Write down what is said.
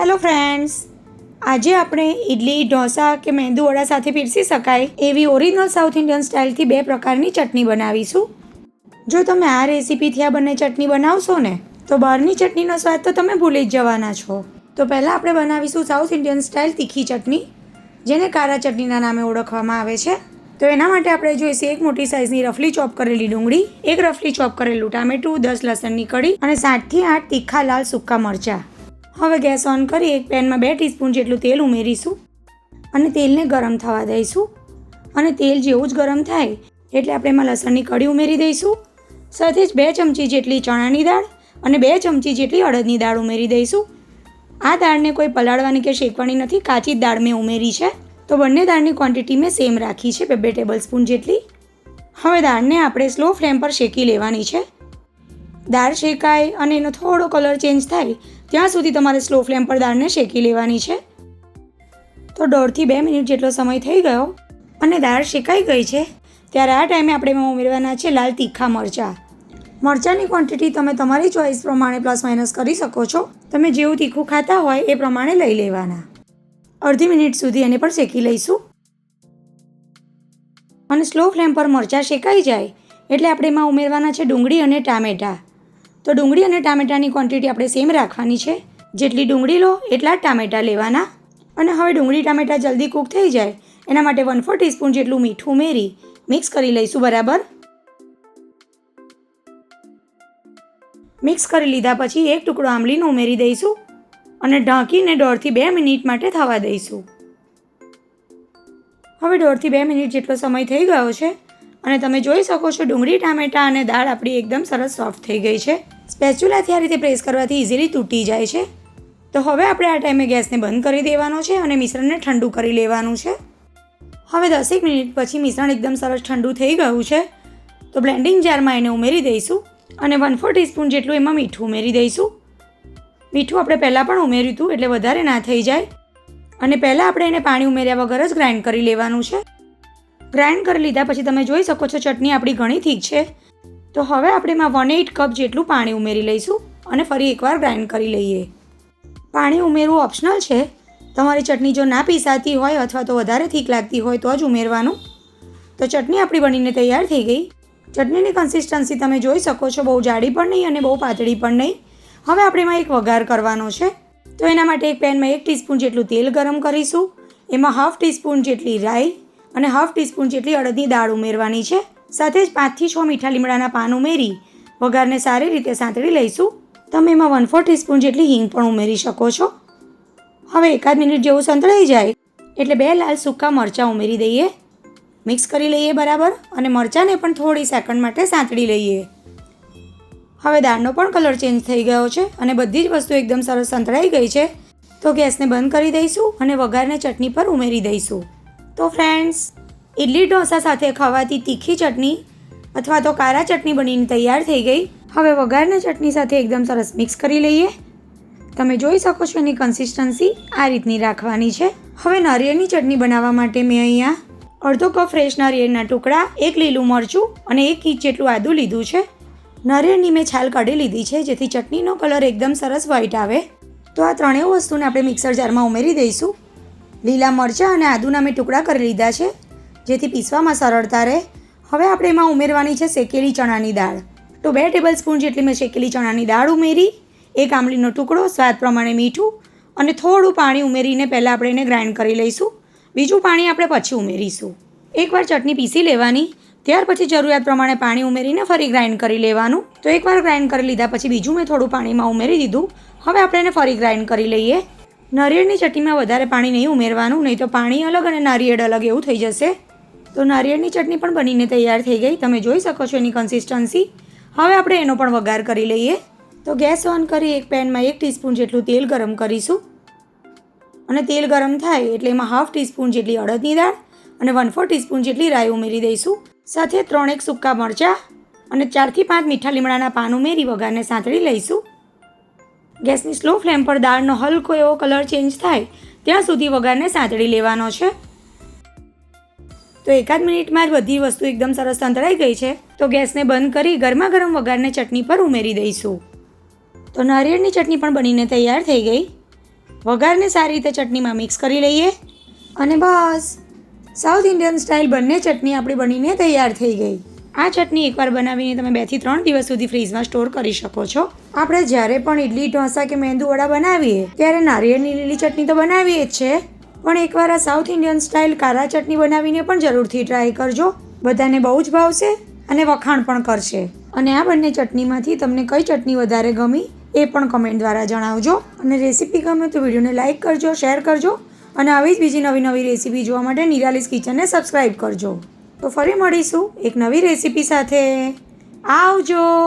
Hello friends આજે આપણે ઇડલી ઢોસા કે મેંદુવડા સાથે પીરસી શકાય એવી ઓરિજિનલ સાઉથ ઇન્ડિયન સ્ટાઇલથી બે પ્રકારની ચટણી બનાવીશું. જો તમે આ રેસીપીથી આ બંને ચટણી બનાવશો ને, તો બહારની ચટણીનો સ્વાદ તો તમે ભૂલી જ જવાના છો. તો પહેલાં આપણે બનાવીશું સાઉથ ઇન્ડિયન સ્ટાઇલ તીખી ચટણી, જેને કારા ચટણીના નામે ઓળખવામાં આવે છે. તો એના માટે આપણે જોઈશે એક મોટી સાઇઝની રફલી ચોપ કરેલી ડુંગળી, એક રફલી ચોપ કરેલું ટામેટું, દસ લસણની કડી અને સાતથી આઠ તીખા લાલ સૂકા મરચાં. હવે ગેસ ઓન કરી એક પેનમાં બે ટીસ્પૂન જેટલું તેલ ઉમેરીશું અને તેલને ગરમ થવા દઈશું. અને તેલ જેવું જ ગરમ થાય એટલે આપણે એમાં લસણની કળી ઉમેરી દઈશું. સાથે જ બે ચમચી જેટલી ચણાની દાળ અને બે ચમચી જેટલી અડદની દાળ ઉમેરી દઈશું. આ દાળને કોઈ પલાળવાની કે શેકવાની નથી, કાચી જ દાળ મેં ઉમેરી છે. તો બંને દાળની ક્વોન્ટિટી મેં સેમ રાખી છે, બે બે ટેબલ સ્પૂન જેટલી. હવે દાળને આપણે સ્લો ફ્લેમ પર શેકી લેવાની છે. દાળ શેકાય અને એનો થોડો કલર ચેન્જ થાય, ત્યાં સુધી તમારે સ્લો ફ્લેમ પર દાળને શેકી લેવાની છે. તો દોઢથી બે મિનિટ જેટલો સમય થઈ ગયો અને દાળ શેકાઈ ગઈ છે, ત્યારે આ ટાઈમે આપણે એમાં ઉમેરવાના છે લાલ તીખા મરચાં. મરચાંની ક્વોન્ટિટી તમે તમારી ચોઈસ પ્રમાણે પ્લસ માઇનસ કરી શકો છો. તમે જેવું તીખું ખાતા હોય એ પ્રમાણે લઈ લેવાના. અડધી મિનિટ સુધી એને પણ શેકી લઈશું. અને સ્લો ફ્લેમ પર મરચાં શેકાઈ જાય, એટલે આપણે એમાં ઉમેરવાના છે ડુંગળી અને ટામેટાં. તો ડુંગળી અને ટામેટાની ક્વોન્ટિટી આપણે સેમ રાખવાની છે. જેટલી ડુંગળી લો, એટલા જ ટામેટાં લેવાના. અને હવે ડુંગળી, ટામેટાં જલ્દી કૂક થઈ જાય, એના માટે વન ફોર ટીસ્પૂન જેટલું મીઠું ઉમેરી મિક્સ કરી લઈશું બરાબર. મિક્સ કરી લીધા પછી એક ટુકડો આંબલીનો ઉમેરી દઈશું અને ઢાંકીને દોઢથી બે મિનિટ માટે થવા દઈશું. હવે દોઢથી બે મિનિટ જેટલો સમય થઈ ગયો છે અને તમે જોઈ શકો છો ડુંગળી, ટામેટાં અને દાળ આપણી એકદમ સરસ સોફ્ટ થઈ ગઈ છે. સ્પેચ્યુલાથી આ રીતે પ્રેસ કરવાથી ઇઝીલી તૂટી જાય છે. તો હવે આપણે આ ટાઈમે ગેસને બંધ કરી દેવાનો છે અને મિશ્રણને ઠંડુ કરી લેવાનું છે. હવે દસેક મિનિટ પછી મિશ્રણ એકદમ સરસ ઠંડુ થઈ ગયું છે. તો બ્લેન્ડિંગ જારમાં એને ઉમેરી દઈશું અને વન ફોર ટીસ્પૂન જેટલું એમાં મીઠું ઉમેરી દઈશું. મીઠું આપણે પહેલાં પણ ઉમેર્યું હતું એટલે વધારે ના થઈ જાય. અને પહેલાં આપણે એને પાણી ઉમેર્યા વગર જ ગ્રાઇન્ડ કરી લેવાનું છે. ગ્રાઇન્ડ કરી લીધા, પછી તમે જોઈ શકો છો ચટણી આપણી ઘણી ઠીક છે. તો હવે આપણે એમાં વન એઇટ કપ જેટલું પાણી ઉમેરી લઈશું અને ફરી એકવાર ગ્રાઇન્ડ કરી લઈએ. પાણી ઉમેરવું ઓપ્શનલ છે. તમારી ચટણી જો ના પીસાતી હોય અથવા તો વધારે ઠીક લાગતી હોય તો જ ઉમેરવાનું. તો ચટણી આપણી બનીને તૈયાર થઈ ગઈ. ચટણીની કન્સિસ્ટન્સી તમે જોઈ શકો છો, બહુ જાડી પણ નહીં અને બહુ પાતળી પણ નહીં. હવે આપણે એમાં એક વઘાર કરવાનો છે. તો એના માટે એક પેનમાં એક ટીસ્પૂન જેટલું તેલ ગરમ કરીશું. એમાં હાફ ટીસ્પૂન જેટલી રાઈ અને હાફ ટીસ્પૂન જેટલી અડદની દાળ ઉમેરવાની છે. સાથે જ પાંચથી છ મીઠા લીમડાના પાન ઉમેરી, વઘારને સારી રીતે સાંતળી લઈશું. તમે એમાં વન ફોર ટીસ્પૂન જેટલી હિંગ પણ ઉમેરી શકો છો. હવે એકાદ મિનિટ જેવું સંતળાઈ જાય, એટલે બે લાલ સૂકા મરચાં ઉમેરી દઈએ. મિક્સ કરી લઈએ બરાબર અને મરચાંને પણ થોડી સેકન્ડ માટે સાંતળી લઈએ. હવે દાળનો પણ કલર ચેન્જ થઈ ગયો છે અને બધી જ વસ્તુ એકદમ સરસ સંતળાઈ ગઈ છે. તો ગેસને બંધ કરી દઈશું અને વઘારને ચટણી પર ઉમેરી દઈશું. તો ફ્રેન્ડ્સ ઇડલી ઢોસા સાથે ખાવાથી તીખી ચટણી અથવા તો કારા ચટણી બનીને તૈયાર થઈ ગઈ. હવે વઘારના ચટણી સાથે એકદમ સરસ મિક્સ કરી લઈએ. તમે જોઈ શકો છો એની કન્સિસ્ટન્સી આ રીતની રાખવાની છે. હવે નારિયેળની ચટણી બનાવવા માટે મેં અહીંયા અડધો કપ ફ્રેશ નારિયેળના ટુકડા, એક લીલું મરચું અને એક ઇંચ જેટલું આદું લીધું છે. નારિયેળની મેં છાલ કાઢી લીધી છે, જેથી ચટણીનો કલર એકદમ સરસ વ્હાઈટ આવે. તો આ ત્રણેય વસ્તુને આપણે મિક્સર જારમાં ઉમેરી દઈશું. લીલા મરચાં અને આદુના મેં ટુકડા કરી લીધા છે, જેથી પીસવામાં સરળતા રહે. હવે આપણે એમાં ઉમેરવાની છે શેકેલી ચણાની દાળ. તો બે ટેબલ સ્પૂન જેટલી મેં શેકેલી ચણાની દાળ ઉમેરી, એક આંબલીનો ટુકડો, સ્વાદ પ્રમાણે મીઠું, અને થોડું પાણી ઉમેરીને પહેલાં આપણે એને ગ્રાઇન્ડ કરી લઈશું. બીજું પાણી આપણે પછી ઉમેરીશું. એકવાર ચટણી પીસી લેવાની, ત્યાર પછી જરૂરિયાત પ્રમાણે પાણી ઉમેરીને ફરી ગ્રાઇન્ડ કરી લેવાનું. તો એકવાર ગ્રાઇન્ડ કરી લીધા પછી બીજું મેં થોડું પાણીમાં ઉમેરી દીધું. હવે આપણે એને ફરી ગ્રાઇન્ડ કરી લઈએ. નારિયેળની ચટણીમાં વધારે પાણી નહીં ઉમેરવાનું, નહીં તો પાણી અલગ અને નારિયેળ અલગ એવું થઈ જશે. તો નારિયેળની ચટણી પણ બનીને તૈયાર થઈ ગઈ. તમે જોઈ શકો છો એની કન્સિસ્ટન્સી હવે આપણે એનો પણ વઘાર કરી લઈએ. તો ગેસ ઓન કરી એક પેનમાં એક ટીસ્પૂન જેટલું તેલ ગરમ કરીશું. અને તેલ ગરમ થાય એટલે એમાં હાફ ટીસ્પૂન જેટલી અડદની દાળ અને વન ફોર ટીસ્પૂન જેટલી રાઈ ઉમેરી દઈશું. સાથે ત્રણેક સૂકા મરચાં અને ચારથી પાંચ મીઠા લીમડાના પાન ઉમેરી વઘારને સાંતળી લઈશું. ગેસની સ્લો ફ્લેમ પર દાળનો હલકો એવો કલર ચેન્જ થાય, ત્યાં સુધી વઘારને સાંતળી લેવાનો છે. તો એકાદ મિનિટમાં જ બધી વસ્તુ એકદમ સરસ સંતળાઈ ગઈ છે, તો ગેસને બંધ કરી ગરમા ગરમ વઘારને ચટણી પર ઉમેરી દઈશું. તો નારિયેળની ચટણી પણ બનીને તૈયાર થઈ ગઈ. વઘારને સારી રીતે ચટણીમાં મિક્સ કરી લઈએ અને બસ. સાઉથ ઇન્ડિયન સ્ટાઇલ બંને ચટણી આપણી બનીને તૈયાર થઈ ગઈ. આ ચટણી એકવાર બનાવીને તમે બેથી ત્રણ દિવસ સુધી ફ્રીજમાં સ્ટોર કરી શકો છો. આપણે જ્યારે પણ ઇડલી ઢોસા કે મેંદુ વડા બનાવીએ, ત્યારે નારિયેળની લીલી ચટણી તો બનાવીએ જ છે. પણ એકવાર આ સાઉથ ઇન્ડિયન સ્ટાઇલ કારા ચટણી બનાવીને પણ જરૂરથી ટ્રાય કરજો. બધાને બહુ જ ભાવશે અને વખાણ પણ કરશે. અને આ બંને ચટણીમાંથી તમને કઈ ચટણી વધારે ગમી એ પણ કમેન્ટ દ્વારા જણાવજો. અને રેસીપી ગમે તો વિડીયોને લાઇક કરજો શેર કરજો. અને આવી જ બીજી નવી નવી રેસીપી જોવા માટે નિરાલીસ કિચનને સબસ્ક્રાઈબ કરજો. તો ફરી મળીશું એક નવી રેસીપી સાથે. આવજો!